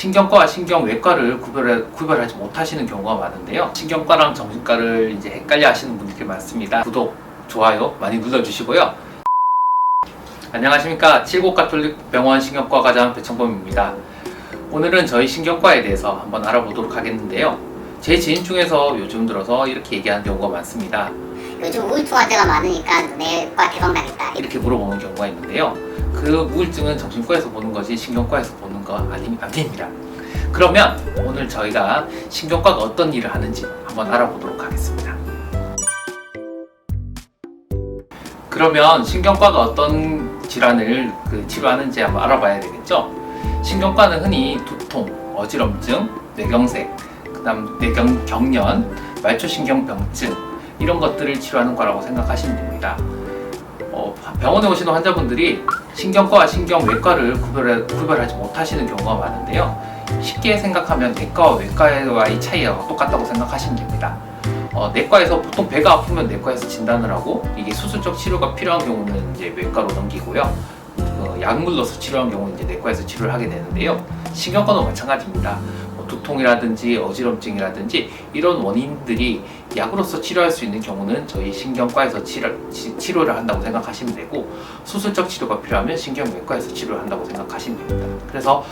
신경과와 신경외과를 구별해, 구별하지 못하시는 경우가 많은데요. 신경과랑 정신과를 이제 헷갈려 하시는 분들이 많습니다. 구독, 좋아요 많이 눌러주시고요. 안녕하십니까. 칠곡가톨릭병원 신경과 과장 배청범입니다. 오늘은 저희 신경과에 대해서 한번 알아보도록 하겠는데요. 제 지인 중에서 요즘 들어서 이렇게 얘기하는 경우가 많습니다. 요즘 우울증 환자가 많으니까 뇌과 개방당했다. 이렇게 물어보는 경우가 있는데요. 그 우울증은 정신과에서 보는 거지 신경과에서 보는 거 아니, 아닙니다. 그러면 오늘 저희가 신경과가 어떤 일을 하는지 한번 알아보도록 하겠습니다. 그러면 신경과가 어떤 질환을 그 치료하는지 한번 알아봐야 되겠죠? 신경과는 흔히 두통, 어지럼증, 뇌경색, 그다음 뇌경 경련, 말초신경병증 이런 것들을 치료하는 과라고 생각하시면 됩니다. 어, 병원에 오시는 환자분들이 신경과와 신경외과를 구별해, 구별하지 못하시는 경우가 많은데요. 쉽게 생각하면 내과와 외과와의 차이와 똑같다고 생각하시면 됩니다. 어, 내과에서 보통 배가 아프면 내과에서 진단을 하고 이게 수술적 치료가 필요한 경우는 이제 외과로 넘기고요. 어, 약물 로서 치료한 경우는 이제 내과에서 치료를 하게 되는데요. 신경과도 마찬가지입니다. 뭐 두통이라든지 어지럼증이라든지 이런 원인들이 약으로서 치료할 수 있는 경우는 저희 신경과에서 치료, 치, 치료를 한다고 생각하시면 되고 수술적 치료가 필요하면 신경외과에서 치료를 한다고 생각하시면 됩니다. 그래서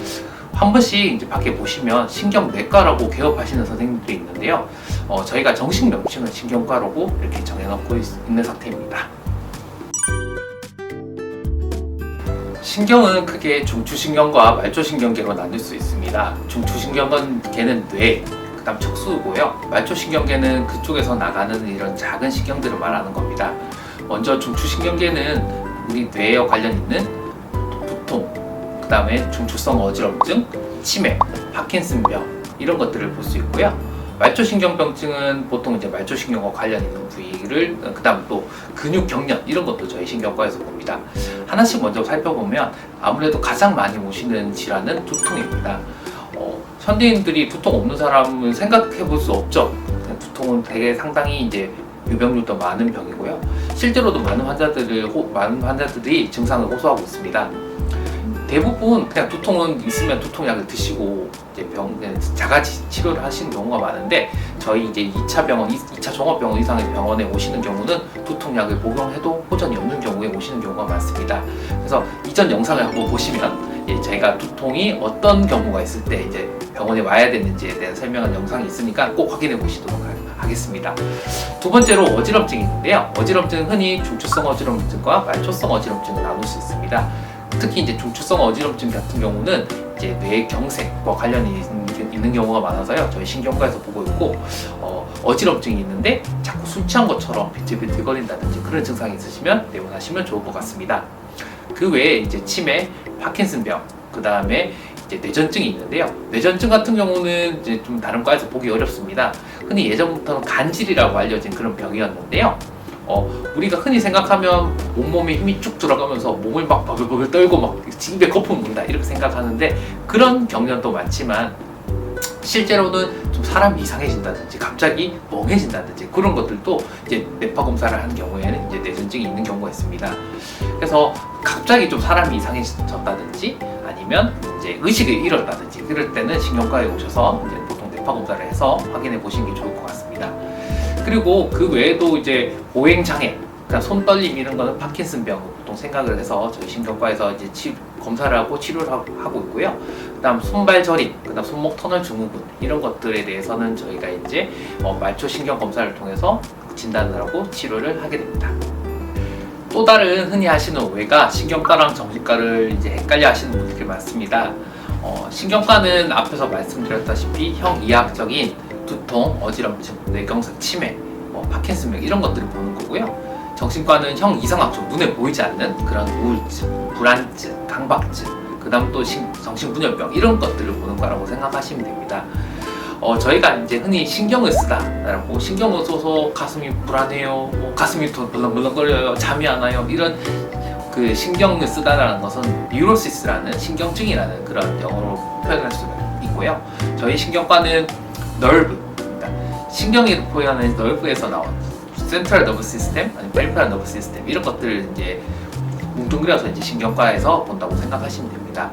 한 번씩 이제 밖에 보시면 신경내과라고 개업하시는 선생님들이 있는데요. 어, 저희가 정식 명칭은 신경과라고 이렇게 정해놓고 있, 있는 상태입니다. 신경은 크게 중추신경과 말초신경계로 나눌 수 있습니다. 중추신경계는 뇌, 그다음 척수고요. 말초신경계는 그쪽에서 나가는 이런 작은 신경들을 말하는 겁니다. 먼저 중추신경계는 우리 뇌와 관련 있는 두통, 그다음에 중추성 어지럼증, 치매, 파킨슨병 이런 것들을 볼 수 있고요. 말초신경병증은 보통 이제 말초신경과 관련 있는 부위를 그다음 또 근육 경련 이런 것도 저희 신경과에서 봅니다. 하나씩 먼저 살펴보면 아무래도 가장 많이 오시는 질환은 두통입니다. 어, 현대인들이 두통 없는 사람은 생각해 볼 수 없죠. 두통은 되게 상당히 이제 유병률도 많은 병이고요. 실제로도 많은 환자들을 호- 많은 환자들이 증상을 호소하고 있습니다. 대부분 그냥 두통은 있으면 두통약을 드시고 이제 병 그냥 자가 치- 치료를 하시는 경우가 많은데 저희 이제 2차 병원, 2차 종합병원 이상의 병원에 오시는 경우는 두통약을 복용해도 호전이 없는 경우에 오시는 경우가 많습니다. 그래서 이전 영상을 한번 보시면 예, 저희가 두통이 어떤 경우가 있을 때 이제 병원에 와야 되는지에 대한 설명한 영상이 있으니까 꼭 확인해 보시도록 하- 하겠습니다. 두 번째로 어지럼증이 있는데요. 어지럼증은 흔히 중추성 어지럼증과 말초성 어지럼증을 나눌 수 있습니다. 특히 이제 중추성 어지럼증 같은 경우는 이제 뇌경색과 관련이 있는, 경우가 많아서요. 저희 신경과에서 보고 있고 어, 어지럼증이 있는데 자꾸 술 취한 것처럼 비틀비틀거린다든지 그런 증상이 있으시면 내원하시면 좋을 것 같습니다. 그 외에 이제 치매, 파킨슨병, 그 다음에 이제 뇌전증이 있는데요. 뇌전증 같은 경우는 이제 좀 다른 과에서 보기 어렵습니다. 흔히 예전부터는 간질이라고 알려진 그런 병이었는데요. 어, 우리가 흔히 생각하면 온몸에 힘이 쭉 들어가면서 몸을 막 버글버글 떨고 막 집에 거품 문다 이렇게 생각하는데 그런 경련도 많지만 실제로는 좀 사람이 이상해진다든지 갑자기 멍해진다든지 그런 것들도 이제 뇌파 검사를 한 경우에는 이제 뇌전증이 있는 경우가 있습니다. 그래서 갑자기 좀 사람이 이상해졌다든지 아니면 이제 의식을 잃었다든지 그럴 때는 신경과에 오셔서 이제 보통 뇌파 검사를 해서 확인해 보시는 게 좋을 것 같습니다. 그리고 그 외에도 이제 보행 장애, 그러니까 손 떨림 이런 거는 파킨슨병 보통 생각을 해서 저희 신경과에서 이제 치, 검사를 하고 치료를 하고, 있고요. 그다음 손발 저림, 그다음 손목 터널 증후군 이런 것들에 대해서는 저희가 이제 어, 말초 신경 검사를 통해서 진단을 하고 치료를 하게 됩니다. 또 다른 흔히 하시는 오해가 신경과랑 정신과를 이제 헷갈려 하시는 분들이 많습니다. 어, 신경과는 앞에서 말씀드렸다시피 형 이학적인 두통, 어지럼증, 뇌경색, 치매, 뭐 파킨슨병 이런 것들을 보는 거고요. 정신과는 형 이상학적 눈에 보이지 않는 그런 우울증, 불안증, 강박증, 그다음 또 신- 정신분열병 이런 것들을 보는 거라고 생각하시면 됩니다. 어, 저희가 이제 흔히 신경을 쓰다라고 신경을 써서 가슴이 불안해요, 뭐 가슴이 더 벌렁벌렁거려요, 잠이 안 와요 이런 그 신경을 쓰다라는 것은 뉴로시스라는 신경증이라는 그런 영어로 표현할 수 있고요. 저희 신경과는 nerve, 그러니까 신경이 표현하는 nerve에서 나온 센트럴 너브 시스템, 아니 페리페럴 너브 시스템 이런 것들을 이제 뭉뚱그려서 이제 신경과에서 본다고 생각하시면 됩니다.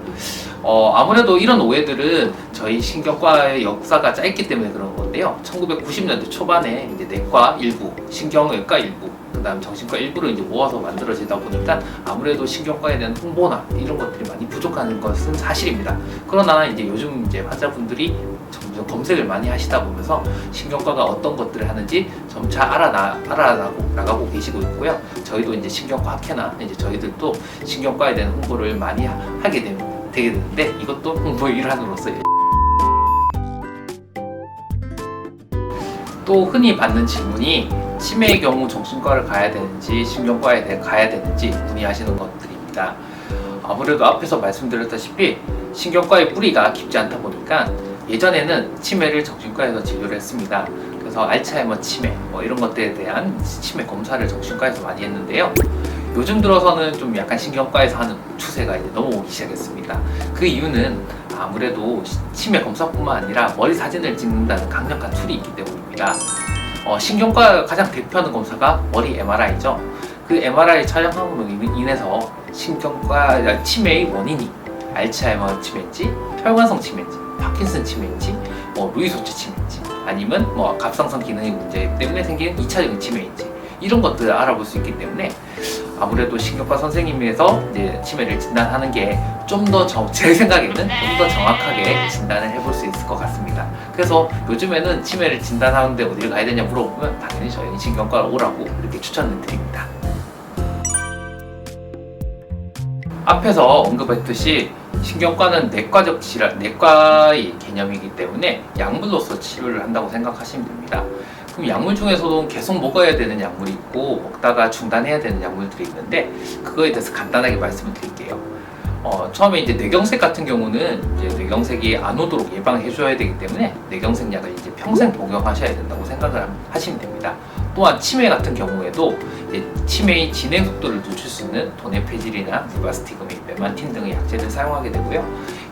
어, 아무래도 이런 오해들은 저희 신경과의 역사가 짧기 때문에 그런 건데요. 1990년대 초반에 이제 내과 일부, 신경외과 일부, 그다음 정신과 일부를 이제 모아서 만들어지다 보니까 아무래도 신경과에 대한 홍보나 이런 것들이 많이 부족한 것은 사실입니다. 그러나 이제 요즘 이제 환자분들이 점점 검색을 많이 하시다 보면서 신경과가 어떤 것들을 하는지 점차 알아나 알아나고 나가고 계시고 있고요. 저희도 이제 신경과 학회나 이제 저희들도 신경과에 대한 홍보를 많이 하- 하게 되는, 되게 되는데 이것도 홍보의 일환으로서 또 흔히 받는 질문이 치매의 경우 정신과를 가야 되는지 신경과에 대- 가야 되는지 문의하시는 것들입니다. 아무래도 앞에서 말씀드렸다시피 신경과의 뿌리가 깊지 않다 보니까 예전에는 치매를 정신과에서 진료를 했습니다. 그래서 알츠하이머 치매 뭐 이런 것들에 대한 치매 검사를 정신과에서 많이 했는데요. 요즘 들어서는 좀 약간 신경과에서 하는 추세가 이제 넘어오기 시작했습니다. 그 이유는 아무래도 시- 치매 검사뿐만 아니라 머리 사진을 찍는다는 강력한 툴이 있기 때문입니다. 어, 신경과 가장 대표하는 검사가 머리 MRI죠. 그 MRI 촬영함으로 인- 인해서 신경과 치매의 원인이 알츠하이머 치매인지, 혈관성 치매인지, 파킨슨 치매인지, 뭐 루이소치 치매인지, 아니면 뭐 갑상선 기능의 문제 때문에 생긴 2차적인 치매인지 이런 것들을 알아볼 수 있기 때문에 아무래도 신경과 선생님에서 이제 치매를 진단하는 게 좀 더 제 생각에는 좀 더 정확하게 진단을 해볼 수 있을 것 같습니다. 그래서 요즘에는 치매를 진단하는데 어디를 가야 되냐 물어보면 당연히 저희 신경과 오라고 이렇게 추천을 드립니다. 앞에서 언급했듯이 신경과는 내과적 질환, 내과의 개념이기 때문에 약물로서 치료를 한다고 생각하시면 됩니다. 그럼 약물 중에서도 계속 먹어야 되는 약물이 있고 먹다가 중단해야 되는 약물들이 있는데 그거에 대해서 간단하게 말씀을 드릴게요. 어, 처음에 이제 뇌경색 같은 경우는 이제 뇌경색이 안 오도록 예방해 줘야 되기 때문에 뇌경색 약을 이제 평생 복용하셔야 된다고 생각을 하시면 됩니다. 또한 치매 같은 경우에도 치매의 진행 속도를 늦출 수 있는 도네페질이나 무바스티그민, 메만틴 등의 약제를 사용하게 되고요.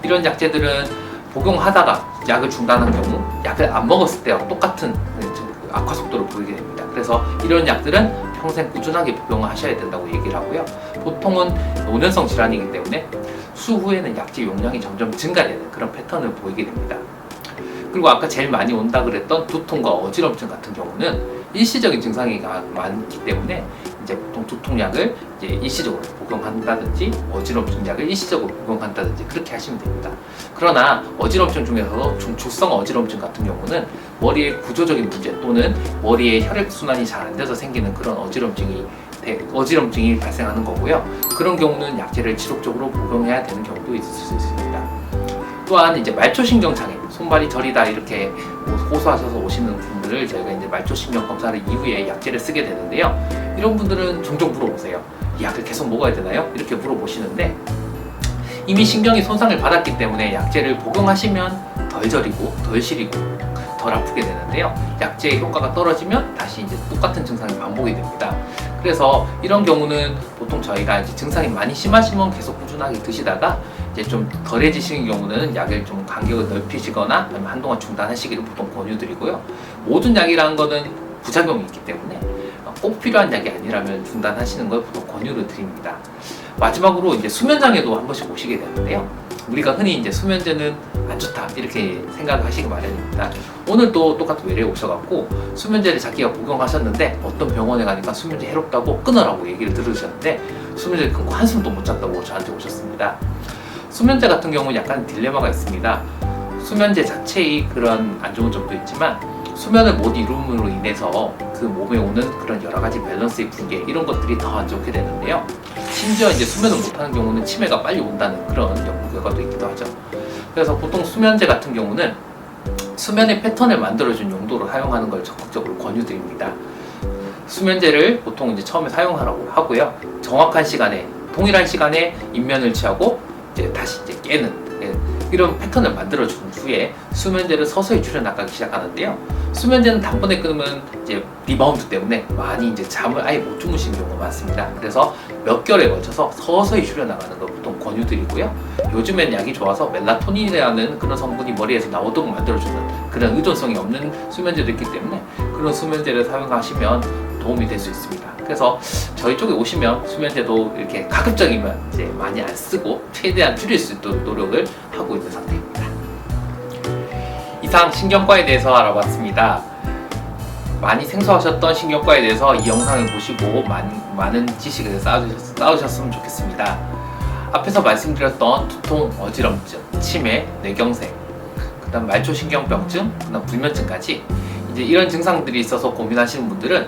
이런 약제들은 복용하다가 약을 중단한 경우 약을 안 먹었을 때와 똑같은 악화 속도를 보이게 됩니다. 그래서 이런 약들은 평생 꾸준하게 복용을 하셔야 된다고 얘기를 하고요. 보통은 노년성 질환이기 때문에 수후에는 약제 용량이 점점 증가되는 그런 패턴을 보이게 됩니다. 그리고 아까 제일 많이 온다 그랬던 두통과 어지럼증 같은 경우는 일시적인 증상이 가- 많기 때문에 이제 보통 두통약을 이제 일시적으로 복용한다든지 어지럼증 약을 일시적으로 복용한다든지 그렇게 하시면 됩니다. 그러나 어지럼증 중에서도 중추성 어지럼증 같은 경우는 머리의 구조적인 문제 또는 머리의 혈액 순환이 잘 안 돼서 생기는 그런 어지럼증이 대- 어지럼증이 발생하는 거고요. 그런 경우는 약제를 지속적으로 복용해야 되는 경우도 있을 수 있습니다. 또한 이제 말초신경 장애, 손발이 저리다 이렇게 뭐 호소하셔서 오시는 분들을 저희가 이제 말초신경 검사를 이후에 약제를 쓰게 되는데요. 이런 분들은 종종 물어보세요. 이 약을 계속 먹어야 되나요? 이렇게 물어보시는데 이미 신경이 손상을 받았기 때문에 약제를 복용하시면 덜 저리고 덜 시리고 덜 아프게 되는데요. 약제의 효과가 떨어지면 다시 이제 똑같은 증상이 반복이 됩니다. 그래서 이런 경우는 보통 저희가 이제 증상이 많이 심하시면 계속 꾸준하게 드시다가 이제 좀 덜해지시는 경우는 약을 좀 간격을 넓히시거나 아니면 한동안 중단하시기를 보통 권유드리고요. 모든 약이라는 거는 부작용이 있기 때문에 꼭 필요한 약이 아니라면 중단하시는 걸 보통 권유를 드립니다. 마지막으로 이제 수면 장애도 한 번씩 오시게 되는데요. 우리가 흔히 이제 수면제는 안 좋다 이렇게 생각하시기 마련입니다. 오늘 또 똑같은 외래 오셔갖고 수면제를 자기가 복용하셨는데 어떤 병원에 가니까 수면제 해롭다고 끊으라고 얘기를 들으셨는데 수면제 끊고 한숨도 못 잤다고 저한테 오셨습니다. 수면제 같은 경우는 약간 딜레마가 있습니다. 수면제 자체의 그런 안 좋은 점도 있지만 수면을 못 이룸으로 인해서 그 몸에 오는 그런 여러 가지 밸런스의 붕괴 이런 것들이 더 안 좋게 되는데요. 심지어 이제 수면을 못하는 경우는 치매가 빨리 온다는 그런 연구 결과도 있기도 하죠. 그래서 보통 수면제 같은 경우는 수면의 패턴을 만들어준 용도로 사용하는 걸 적극적으로 권유드립니다. 수면제를 보통 이제 처음에 사용하라고 하고요. 정확한 시간에 동일한 시간에 입면을 취하고 이제 다시 이제 깨는 예, 이런 패턴을 만들어 준 후에 수면제를 서서히 줄여 나가기 시작하는데요. 수면제는 단번에 끊으면 이제 리바운드 때문에 많이 이제 잠을 아예 못 주무시는 경우가 많습니다. 그래서 몇 개월에 걸쳐서 서서히 줄여 나가는 걸 보통 권유드리고요. 요즘엔 약이 좋아서 멜라토닌이라는 그런 성분이 머리에서 나오도록 만들어주는 그런 의존성이 없는 수면제도 있기 때문에 그런 수면제를 사용하시면 도움이 될 수 있습니다. 그래서 저희 쪽에 오시면 수면제도 이렇게 가급적이면 이제 많이 안 쓰고 최대한 줄일 수 있도록 노력을 하고 있는 상태입니다. 이상 신경과에 대해서 알아봤습니다. 많이 생소하셨던 신경과에 대해서 이 영상을 보시고 많은, 많은 지식을 쌓으셨, 쌓으셨 으면 좋겠습니다. 앞에서 말씀드렸던 두통, 어지럼증, 치매, 뇌경색, 그다음 말초신경병증, 그다음 불면증까지 이제 이런 증상들이 있어서 고민하시는 분들은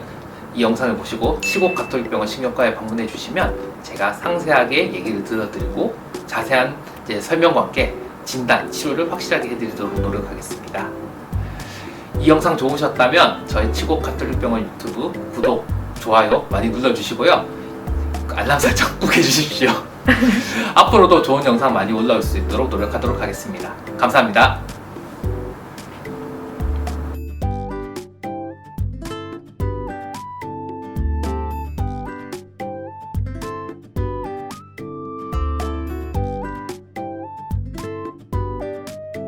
이 영상을 보시고 치곡 가톨릭병원 신경과에 방문해 주시면 제가 상세하게 얘기를 들어드리고 자세한 설명과 함께 진단, 치료를 확실하게 해드리도록 노력하겠습니다. 이 영상 좋으셨다면 저희 치곡 가톨릭병원 유튜브 구독, 좋아요 많이 눌러주시고요. 알람 설정 꼭 해주십시오. 앞으로도 좋은 영상 많이 올라올 수 있도록 노력하도록 하겠습니다. 감사합니다.